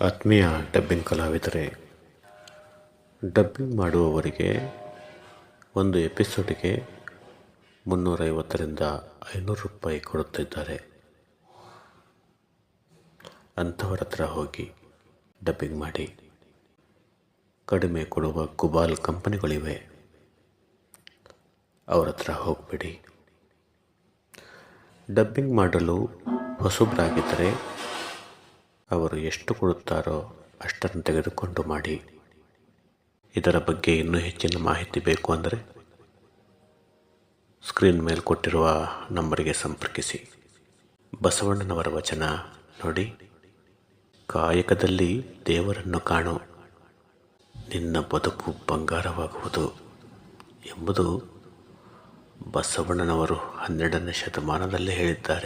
ಆತ್ಮೀಯ dubbing ಕಲಾವಿದರೆ, dubbing ಮಾಡುವವರಿಗೆ ಒಂದು ಎಪಿಸೋಡಿಗೆ ಮುನ್ನೂರೈವತ್ತರಿಂದ ಐನೂರು ರೂಪಾಯಿ ಕೊಡುತ್ತಿದ್ದಾರೆ. ಅಂಥವರ ಹತ್ರ ಹೋಗಿ ಡಬ್ಬಿಂಗ್ ಮಾಡಿ. ಕಡಿಮೆ ಕೊಡುವ ಕುಬಾಲ್ ಕಂಪನಿಗಳಿವೆ. ಅವರ ಹತ್ರ ಹೋಗಬೇಡಿ. ಡಬ್ಬಿಂಗ್ ಮಾಡಲು ಹೊಸಬರಾಗಿದ್ದರೆ ಅವರು ಎಷ್ಟು ಕೊಡುತ್ತಾರೋ ಅಷ್ಟನ್ನು ತೆಗೆದುಕೊಂಡು ಮಾಡಿ. ಇದರ ಬಗ್ಗೆ ಇನ್ನೂ ಹೆಚ್ಚಿನ ಮಾಹಿತಿ ಬೇಕು ಅಂದರೆ ಸ್ಕ್ರೀನ್ ಮೇಲೆ ಕೊಟ್ಟಿರುವ ನಂಬರಿಗೆ ಸಂಪರ್ಕಿಸಿ. ಬಸವಣ್ಣನವರ ವಚನ ನೋಡಿ. ಕಾಯಕದಲ್ಲಿ ದೇವರನ್ನು ಕಾಣು. ನಿನ್ನ ಬದುಕು ಬಂಗಾರವಾಗುವುದು ಎಂಬುದು ಬಸವಣ್ಣನವರು ಹನ್ನೆರಡನೇ ಶತಮಾನದಲ್ಲಿ ಹೇಳಿದ್ದಾರೆ.